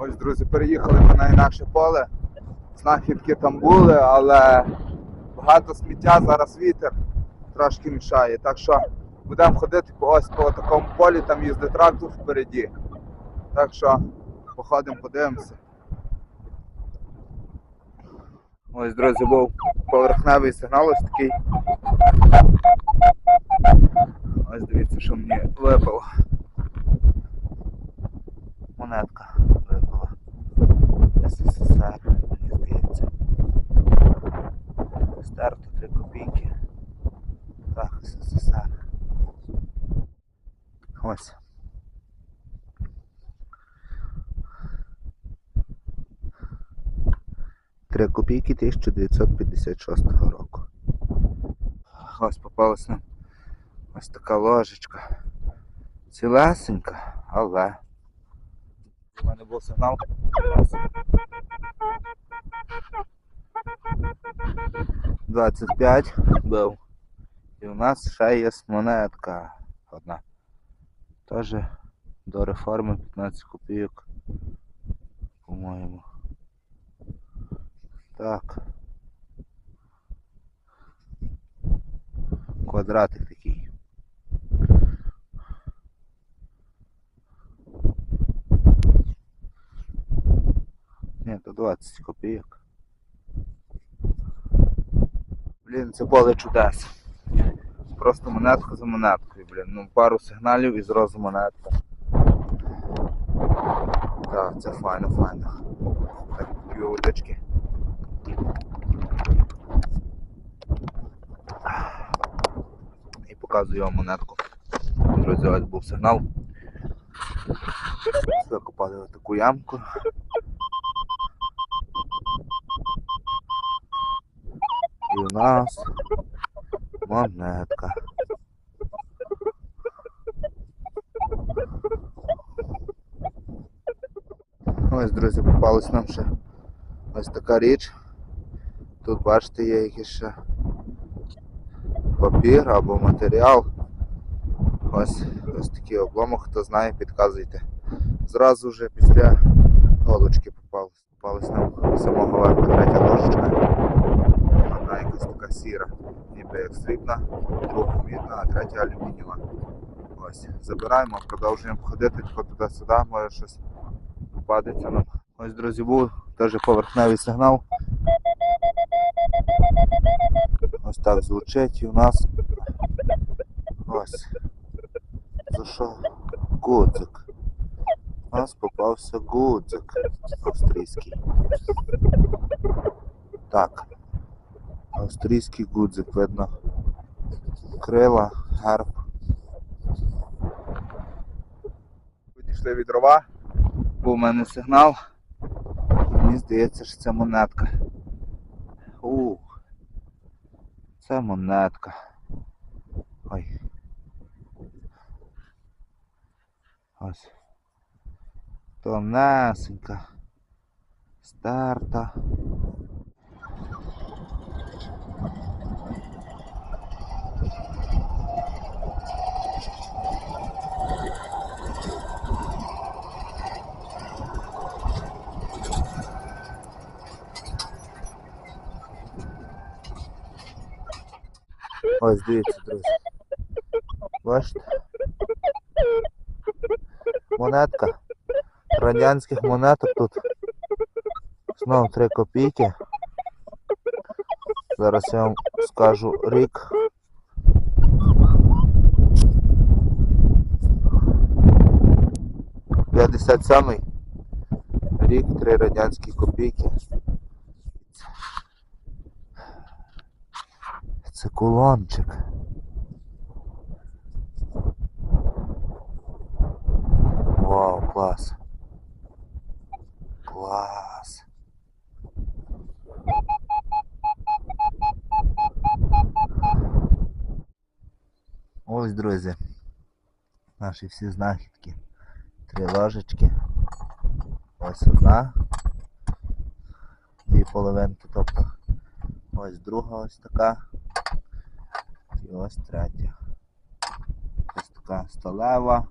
Ось, друзі, переїхали ми на інакше поле. Знахідки там були, але багато сміття, зараз вітер трошки мішає. Так що будемо ходити по ось по такому полі, там їздить трактор впереді. Так що походимо, подивимося. Ось, друзі, був поверхневий сигнал ось такий. Ось дивіться, що мені випало. Монетка випала. СССР, мені здається. Стерто 3 копійки. Так, СССР. Ось. Три копійки 1956 року. Ось попалась нам ось така ложечка. Цілесенька, але. У мене був сигнал. Двадцять п'ять був. І у нас ще є монетка одна. Теж до реформи 15 копійок. По-моєму. Так. Квадратик такий. Ні, то 20 копійок. Блін, це поле чудес. Просто монетка за монеткою, блін. Ну пару сигналів і зразу монетка. Так, це файно, файно. Так, дві удочки. І показую вам монетку. Друзі, ось був сигнал. Закопали таку ямку. І у нас монетка. Ось, друзі, попалась нам ще ось така річ. Тут бачите, є якийсь ще папір або матеріал. Ось ось такий обломок, хто знає, підказуйте. Зразу вже після голочки попалась. Попалась нам самого верху третя ложечка. Така сіра, ніби як срібна, друга мідна, а третя алюмінієва. Ось, забираємо, продовжуємо ходити туди-сюди, може щось попадеться нам. Ось, друзі, був теж поверхневий сигнал. Ось так звучить і у нас ось. За що? Гудзик. У нас попався гудзик австрійський. Так. Австрійський гудзик, видно. Крила, герб. Підійшли від дрова. Був у мене сигнал. Мені здається, що це монетка. Ух. Це монетка. Ой. Ось. Тонесенька. Старта. Ось дивіться, друзі. Бачите? Монетка. Радянських монеток тут. Знову 3 копійки. Зараз я вам скажу рік. П'ятдесят сьомий рік, три радянські копійки. Це кулончик. Вау, клас. Клас. Ось, друзі. Наші всі знахідки. Три ложечки. Ось одна. Дві половинки, тобто ось друга ось така. І ось третя. Ось така сталева,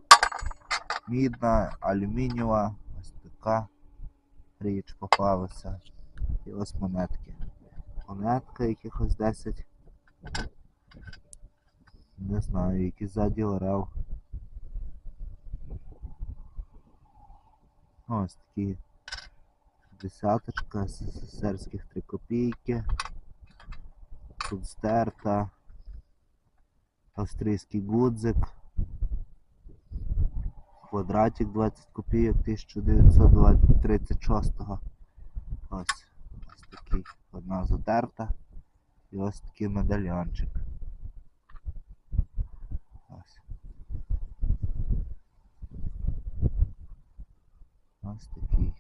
мідна, алюмінієва, ось така річ попалася. І ось монетки. Монетка якихось 10. Не знаю, які ззаді орел. Ось такі десяточка з СССРських 3 копійки. Тут стерта. Австрійський гудзик. Квадратик 20 копійок 1936-го. Ось, ось такий одна затерта. І ось такий медальйончик. Ось. Ось такий.